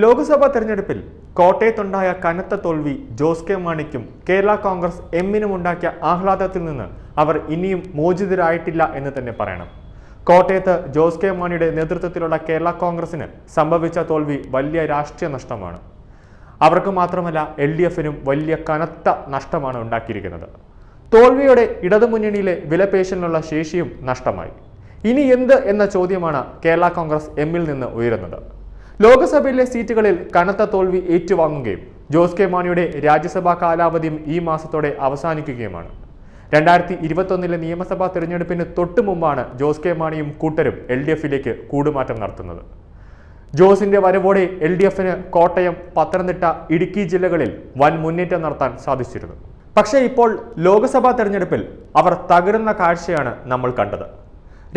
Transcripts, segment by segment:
ലോക്സഭാ തെരഞ്ഞെടുപ്പിൽ കോട്ടയത്തുണ്ടായ കനത്ത തോൽവി ജോസ് കെ മാണിക്കും കേരള കോൺഗ്രസ് എമ്മിനും ഉണ്ടാക്കിയ ആഹ്ലാദത്തിൽ നിന്ന് അവർ ഇനിയും മോചിതരായിട്ടില്ല എന്ന് തന്നെ പറയണം. കോട്ടയത്ത് ജോസ് കെ മാണിയുടെ നേതൃത്വത്തിലുള്ള കേരള കോൺഗ്രസിന് സംഭവിച്ച തോൽവി വലിയ രാഷ്ട്രീയ നഷ്ടമാണ്. അവർക്ക് മാത്രമല്ല എൽ ഡി എഫിനും വലിയ കനത്ത നഷ്ടമാണ് ഉണ്ടാക്കിയിരിക്കുന്നത്. തോൽവിയുടെ ഇടതുമുന്നണിയിലെ വിലപേശലിനുള്ള ശേഷിയും നഷ്ടമായി. ഇനി എന്ത് എന്ന ചോദ്യമാണ് കേരള കോൺഗ്രസ് എമ്മിൽ നിന്ന് ഉയരുന്നത്. ലോക്സഭയിലെ സീറ്റുകളിൽ കനത്ത തോൽവി ഏറ്റുവാങ്ങുകയും ജോസ് കെ മാണിയുടെ രാജ്യസഭാ കാലാവധിയും ഈ മാസത്തോടെ അവസാനിക്കുകയുമാണ്. രണ്ടായിരത്തി ഇരുപത്തൊന്നിലെ നിയമസഭാ തെരഞ്ഞെടുപ്പിന് തൊട്ടു മുമ്പാണ് ജോസ് കെ മാണിയും കൂട്ടരും എൽ ഡി എഫിലേക്ക് കൂടുമാറ്റം നടത്തുന്നത്. ജോസിന്റെ വരവോടെ എൽ ഡി എഫിന് കോട്ടയം പത്തനംതിട്ട ഇടുക്കി ജില്ലകളിൽ വൻ മുന്നേറ്റം നടത്താൻ സാധിച്ചിരുന്നു. പക്ഷേ ഇപ്പോൾ ലോക്സഭാ തെരഞ്ഞെടുപ്പിൽ അവർ തകരുന്ന കാഴ്ചയാണ് നമ്മൾ കണ്ടത്.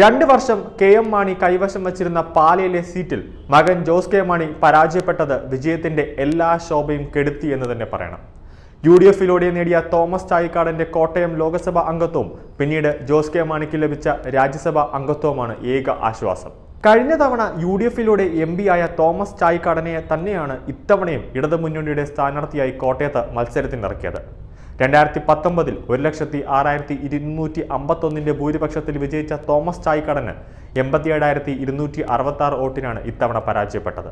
രണ്ട് വർഷം കെ എം മാണി കൈവശം വച്ചിരുന്ന പാലയിലെ സീറ്റിൽ മകൻ ജോസ് കെ മാണി പരാജയപ്പെട്ടത് വിജയത്തിന്റെ എല്ലാ ശോഭയും കെടുത്തി എന്ന് തന്നെ പറയണം. യു ഡി എഫിലൂടെ നേടിയ തോമസ് ചായിക്കാടന്റെ കോട്ടയം ലോക്സഭാ അംഗത്വവും പിന്നീട് ജോസ് കെ മാണിക്ക് ലഭിച്ച രാജ്യസഭാ അംഗത്വവുമാണ് ഏക ആശ്വാസം. കഴിഞ്ഞ തവണ യു ഡി എഫിലൂടെ എം പി ആയ തോമസ് ചായിക്കാടനെ തന്നെയാണ് ഇത്തവണയും ഇടതുമുന്നണിയുടെ സ്ഥാനാർത്ഥിയായി കോട്ടയത്ത് മത്സരത്തിനിറക്കിയത്. രണ്ടായിരത്തി പത്തൊമ്പതിൽ ഒരു ലക്ഷത്തി ആറായിരത്തി ഇരുന്നൂറ്റി അമ്പത്തൊന്നിന്റെ ഭൂരിപക്ഷത്തിൽ വിജയിച്ച തോമസ് ചായ്ക്കടന് എൺപത്തിയേഴായിരത്തി ഇരുന്നൂറ്റി അറുപത്തി ആറ് വോട്ടിനാണ് ഇത്തവണ പരാജയപ്പെട്ടത്.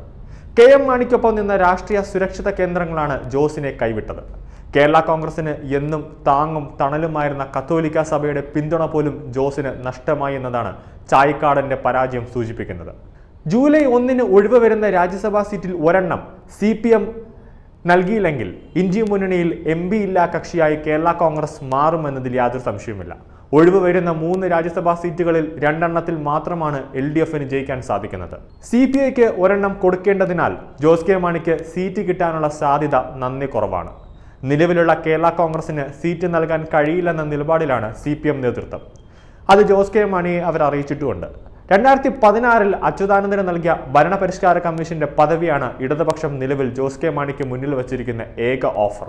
കെ എം മാണിക്കൊപ്പം നിന്ന രാഷ്ട്രീയ സുരക്ഷിത കേന്ദ്രങ്ങളാണ് ജോസിനെ കൈവിട്ടത്. കേരള കോൺഗ്രസിന് എന്നും താങ്ങും തണലുമായിരുന്ന കത്തോലിക്ക സഭയുടെ പിന്തുണ പോലും ജോസിന് നഷ്ടമായി എന്നതാണ് ചായ്ക്കാടന്റെ പരാജയം സൂചിപ്പിക്കുന്നത്. ജൂലൈ ഒന്നിന് ഒഴിവ് വരുന്ന രാജ്യസഭാ സീറ്റിൽ ഒരെണ്ണം സി പി എം നൽകിയില്ലെങ്കിൽ ഇന്ത്യ മുന്നണിയിൽ എം പി ഇല്ലാ കക്ഷിയായി കേരള കോൺഗ്രസ് മാറുമെന്നതിൽ യാതൊരു സംശയവുമില്ല. ഒഴിവ് വരുന്ന മൂന്ന് രാജ്യസഭാ സീറ്റുകളിൽ രണ്ടെണ്ണത്തിൽ മാത്രമാണ് എൽ ഡി എഫിന് ജയിക്കാൻ സാധിക്കുന്നത്. സി പി ഐക്ക് ഒരെണ്ണം കൊടുക്കേണ്ടതിനാൽ ജോസ് കെ മാണിക്ക് സീറ്റ് കിട്ടാനുള്ള സാധ്യത നന്ദി കുറവാണ്. നിലവിലുള്ള കേരള കോൺഗ്രസിന് സീറ്റ് നൽകാൻ കഴിയില്ലെന്ന നിലപാടിലാണ് സി പി എം നേതൃത്വം. അത് ജോസ് കെ മാണിയെ അവർ അറിയിച്ചിട്ടുമുണ്ട്. രണ്ടായിരത്തി പതിനാറിൽ അച്യുതാനന്ദന് നൽകിയ ഭരണപരിഷ്കാര കമ്മീഷന്റെ പദവിയാണ് ഇടതുപക്ഷം നിലവിൽ ജോസ് കെ മാണിക്ക് മുന്നിൽ വച്ചിരിക്കുന്ന ഏക ഓഫർ.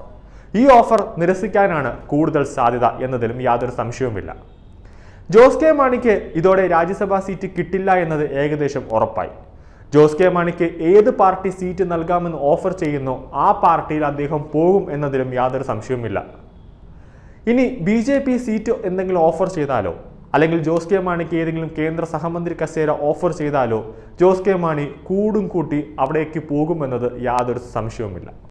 ഈ ഓഫർ നിരസിക്കാനാണ് കൂടുതൽ സാധ്യത എന്നതിലും യാതൊരു സംശയവുമില്ല. ജോസ് കെ മാണിക്ക് ഇതോടെ രാജ്യസഭാ സീറ്റ് കിട്ടില്ല എന്നത് ഏകദേശം ഉറപ്പായി. ജോസ് കെ മാണിക്ക് ഏത് പാർട്ടി സീറ്റ് നൽകാമെന്ന് ഓഫർ ചെയ്യുന്നോ ആ പാർട്ടിയിൽ അദ്ദേഹം പോകും എന്നതിലും യാതൊരു സംശയവുമില്ല. ഇനി ബി സീറ്റ് എന്തെങ്കിലും ഓഫർ ചെയ്താലോ? അല്ലെങ്കിൽ ജോസ് കെ മാണിക്ക് ഏതെങ്കിലും കേന്ദ്ര സഹമന്ത്രി കസേര ഓഫർ ചെയ്താലോ ജോസ് കെ മാണി കൂടും കൂട്ടി അവിടേക്ക് പോകുമെന്നത് യാതൊരു സംശയവുമില്ല.